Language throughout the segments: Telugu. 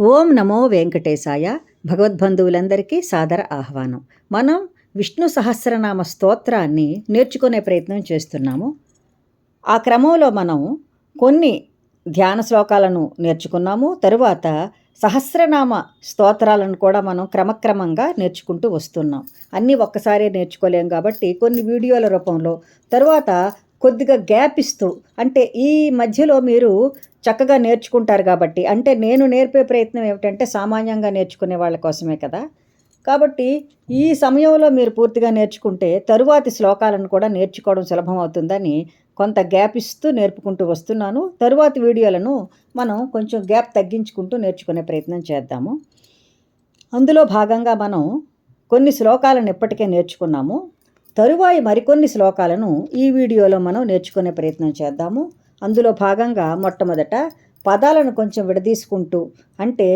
ఓం నమో వెంకటేశాయ. భగవద్బంధువులందరికీ సాదర ఆహ్వానం. మనం విష్ణు సహస్రనామ స్తోత్రాన్ని నేర్చుకునే ప్రయత్నం చేస్తున్నాము. ఆ క్రమంలో మనం కొన్ని ధ్యాన శ్లోకాలను నేర్చుకున్నాము. తరువాత సహస్రనామ స్తోత్రాలను కూడా మనం క్రమక్రమంగా నేర్చుకుంటూ వస్తున్నాం. అన్నీ ఒక్కసారే నేర్చుకోలేం కాబట్టి కొన్ని వీడియోల రూపంలో. తరువాత కొద్దిగా గ్యాప్ ఇస్తూ అంటే ఈ మధ్యలో మీరు చక్కగా నేర్చుకుంటారు కాబట్టి అంటే నేను నేర్పే ప్రయత్నం ఏమిటంటే సామాన్యంగా నేర్చుకునే వాళ్ళ కోసమే కదా. కాబట్టి ఈ సమయంలో మీరు పూర్తిగా నేర్చుకుంటే తరువాతి శ్లోకాలను కూడా నేర్చుకోవడం సులభం అవుతుందని కొంత గ్యాప్ ఇస్తూ నేర్పుకుంటూ వస్తున్నాను. తరువాతి వీడియోలను మనం కొంచెం గ్యాప్ తగ్గించుకుంటూ నేర్చుకునే ప్రయత్నం చేద్దాము. అందులో భాగంగా మనం కొన్ని శ్లోకాలను ఇప్పటికే నేర్చుకున్నాము. తరువాయి మరికొన్ని శ్లోకాలను ఈ వీడియోలో మనం నేర్చుకునే ప్రయత్నం చేద్దాము. అందులో భాగంగా మొట్టమొదట పదాలను కొంచెం విడదీసుకుంటూ అంటే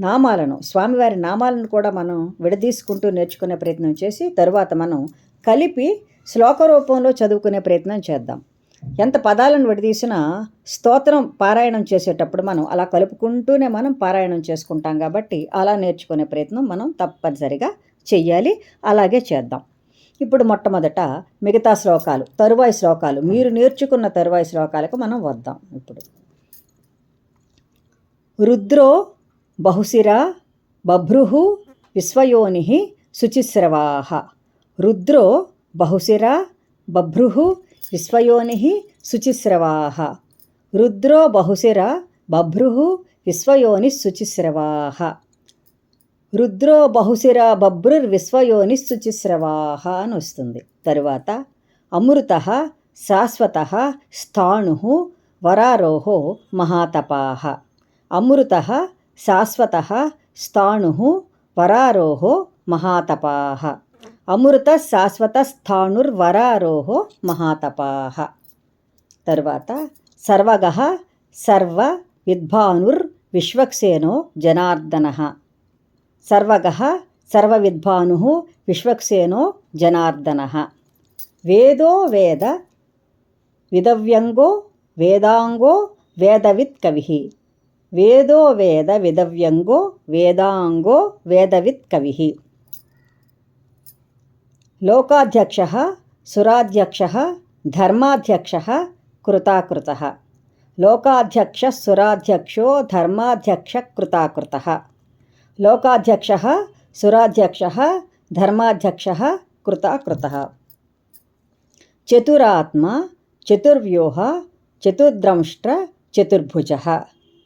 నామాలను స్వామివారి నామాలను కూడా మనం విడదీసుకుంటూ నేర్చుకునే ప్రయత్నం చేసి తరువాత మనం కలిపి శ్లోక రూపంలో చదువుకునే ప్రయత్నం చేద్దాం. ఎంత పదాలను విడదీసినా స్తోత్రం పారాయణం చేసేటప్పుడు మనం అలా కలుపుకుంటూనే మనం పారాయణం చేసుకుంటాం కాబట్టి అలా నేర్చుకునే ప్రయత్నం మనం తప్పనిసరిగా చెయ్యాలి. అలాగే చేద్దాం. ఇప్పుడు మొట్టమొదట మిగతా శ్లోకాలు తరువాయి శ్లోకాలు మీరు నేర్చుకున్న తరువాయి శ్లోకాలకు మనం వద్దాం ఇప్పుడు. రుద్రో బహుశిర బభ్రు విశ్వయోని శుచిస్రవాహ రుద్రో బహుశిర బభ్రు విశ్వయోని శుచిస్రవాహ రుద్రో బహుశిర బభ్రు విశ్వయోని శుచిస్రవాహ రుద్రో బహుశిర బభ్రుర్ అని వస్తుంది. తరువాత అమృత శాశ్వత స్థాణు వరారోహో మహాతపాహ అమృత శాశ్వత స్థాణు వరారోహో మహాతపాహ అమృత శాశ్వత స్థాణుర్వరారోహో మహాతపాహ తరువాత సర్వగ సర్వ విద్భానుర్ విశ్వక్సేనో జనార్దన. సర్వగ సర్వవిద్భాను విశ్వక్సేనో జనార్దన. వేదో వేద విదవ్యంగో వేదాంగో వేదవిత్ కవి వేదో వేద విదవ్యంగో వేదాంగో వేదవిత్ కవి లోకాధ్యక్ష సురాధ్యక్ష ధర్మాధ్యక్ష కృతాకృత. లోకాధ్యక్ష సురాధ్యక్షో ధర్మాధ్యక్ష కృతాకృత. లోకాధ్యక్ష సురాధ్యక్ష ధర్మాధ్యక్ష కృతాకృత చతురాత్మ చతుర్వ్యూహ చతుర్ద్రంష్ట్ర చతుర్భుజ.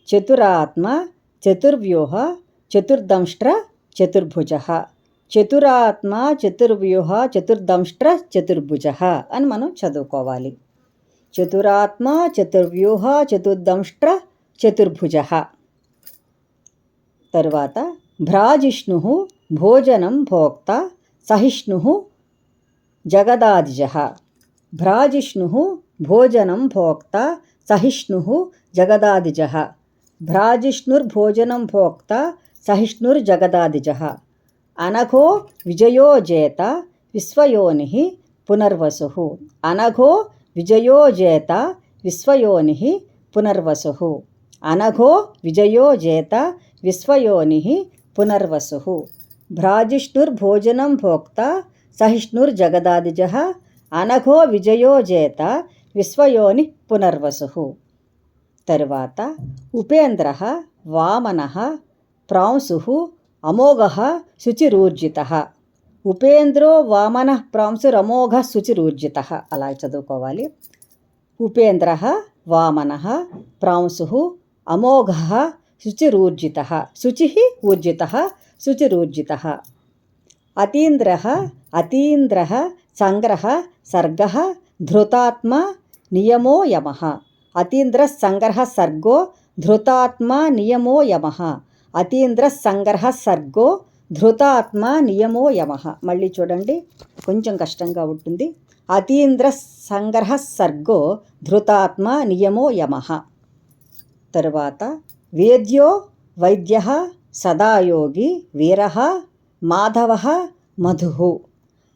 చతురాత్మ చతుర్వ్యూహ చతుర్దంష్ట్ర చతుర్భుజ. చతురాత్మ చతుర్వ్యూహ చతుర్దంష్ట్ర చతుర్భుజ అని మనం చదువుకోవాలి. చతురాత్మ చతుర్వ్యూహ చతుర్దంష్ట్ర చతుర్భుజ. తరువాత భ్రాజిష్ణు భోజనం భోక్త సహిష్ణు జగదాదిజ భ్రాజిష్ణు భోజనం భోక్త సహిష్ణు జగదాదిజ భ్రాజిష్ణుర్భోజనం భోక్త సహిష్ణుర్జగదాదిజ అనఘో విజయో జేత విశ్వయోని పునర్వసు అనఘో విజయో జేత విశ్వయోని పునర్వసు అనఘో విజయో జేత విశ్వయోని పునర్వసు భ్రాజిష్ణుర్భోజనం భోక్త సహిష్ణుర్జగదాదిజ అనఘో విజయో జేత విశ్వయోని పునర్వసు తరువాత ఉపేంద్ర వామన ప్రాంశు అమోఘ శుచిరూర్జిత ఉపేంద్రో వామన ప్రాంశురమోఘ శుచిరూర్జిత అలా చదువుకోవాలి ఉపేంద్ర వామన ప్రాంశు అమోఘ శుచిరూర్జిత. శుచి ఊర్జిత శుచిరూర్జిత. అతీంద్ర అతీంద్ర సంగ్రహ సర్గ ధృతాత్మ నియమో యమ. అతీంద్ర సంగ్రహ సర్గో ధృతాత్మ నియమో యమ. అతీంద్ర సంగ్రహ సర్గో ధృతాత్మ నియమో యమ. మళ్ళీ చూడండి కొంచెం కష్టంగా ఉంటుంది. అతీంద్ర సంగ్రహ సర్గో ధృతాత్మ నియమో యమ. తరువాత वेद्यो वैद्यः सदा योगी वीरः माधवः मधुः।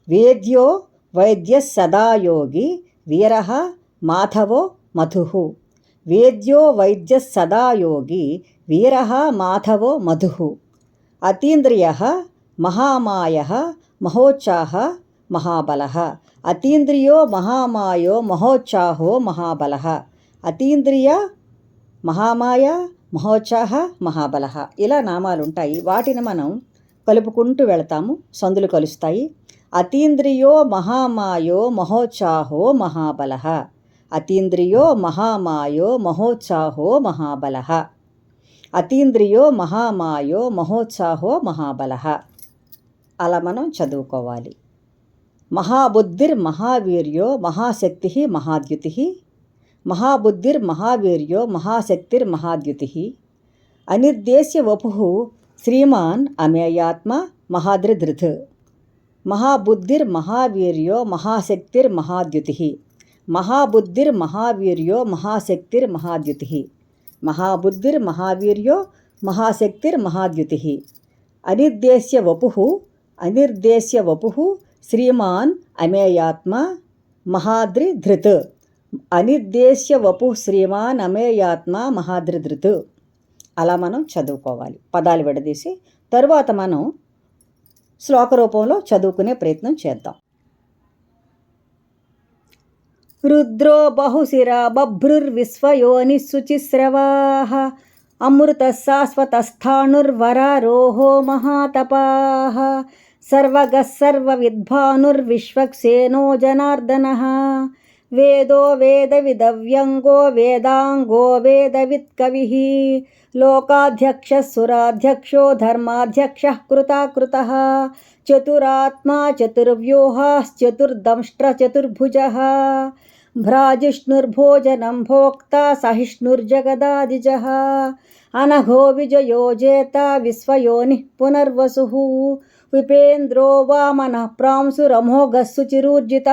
वेद्यो वैद्यः सदा योगी वीरः माधवो मधुः। वेद्यो वैद्यः सदा योगी वीरः माधवो मधुः। अतीन्द्रियः महामायः महोच्चाः महाबलः। अतीन्द्रियो महामायो महोच्चाहो महाबलः। अतीन्द्रिय महामाया మహోత్సాహ మహాబలహ ఇలా నామాలుంటాయి. వాటిని మనం కలుపుకుంటూ వెళతాము. సందులు కలుస్తాయి. అతీంద్రియో మహామాయో మహోత్సాహో మహాబలహ. అతీంద్రియో మహామాయో మహోత్సాహో మహాబలహ. అతీంద్రియో మహామాయో మహోత్సాహో మహాబలహ. అలా మనం చదువుకోవాలి. మహాబుద్ధిర్ మహావీర్యో మహాశక్తి మహాద్యుతి మహాబుద్ధిర్ మహావీర్యో మహాశక్తిర్ మహాద్యుతి అనిర్దేశ్య వపు శ్రీమాన్ అమేయాత్మ మహాద్రిధృత్ మహాబుద్ధిర్ మహావీర్యో మహాశక్తిర్ మహాద్యుతి మహాబుద్ధిర్ మహావీర్యో మహాశక్తిర్ మహాద్యుతి మహాబుద్ధిర్ మహావీర్యో మహాశక్తిర్ మహాద్యుతి అనిర్దేశ్య వపు శ్రీమాన్ అమేయాత్మ శ్రీమాన్ అమేయాత్మ మహాద్రిధృత్ అలా మనం చదువుకోవాలి. పదాలు విడదీసి తరువాత మనం శ్లోక రూపంలో చదువుకునే ప్రయత్నం చేద్దాం. రుద్రో బహుశిరా బభ్రుర్విశ్వయోని శుచిస్రవా అమృత శాశ్వతస్థాణుర్వరారోహో మహాతపా సర్వగ సర్వవిద్భానుర్విశ్వక్సేనో జనార్దన వేదో వేదవిదవ్యంగో వేదాంగో వేదవిత్కవి లోకాధ్యక్ష సురాధ్యక్షో ధర్మాధ్యక్ష కృతాకృత చతురాత్మా చతుర్వ్యూహాశ్చతుర్దంష్ట్ర చతుర్భుజ భ్రాజిష్ణుర్భోజనం భోక్త సహిష్ణుర్జగదాదిజ అనఘో విజయోజేత విశ్వయోని పునర్వసు విపేంద్రో వామన ప్రాంశురమోఘశుచిరూర్జిత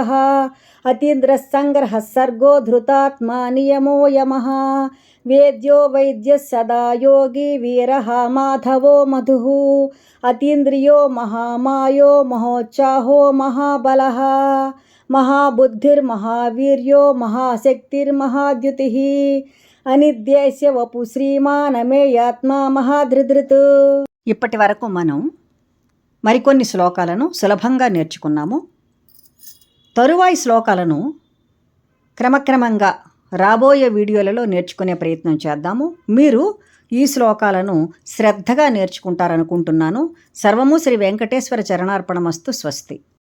అతీంద్రసంగ్రహ సర్గో ధృతాత్మా నియమో యమ. వేద్యో వైద్య సదా యోగి వీర మాధవో మధు. అతీంద్రియో మహామాయో మహోత్సాహో మహాబల. మహాబుద్ధిర్మహావీర్యో మహాశక్తిర్మహాద్యుతి. అనిద్యేశ్య వపు శ్రీమానమేయాత్మా మహాధృధృత్. ఇప్పటి వరకు మనం మరికొన్ని శ్లోకాలను సులభంగా నేర్చుకున్నాము. తరువాయి శ్లోకాలను క్రమక్రమంగా రాబోయే వీడియోలలో నేర్చుకునే ప్రయత్నం చేద్దాము. మీరు ఈ శ్లోకాలను శ్రద్ధగా నేర్చుకుంటారనుకుంటున్నాను. సర్వము శ్రీ వెంకటేశ్వర చరణార్పణమస్తు స్వస్తి.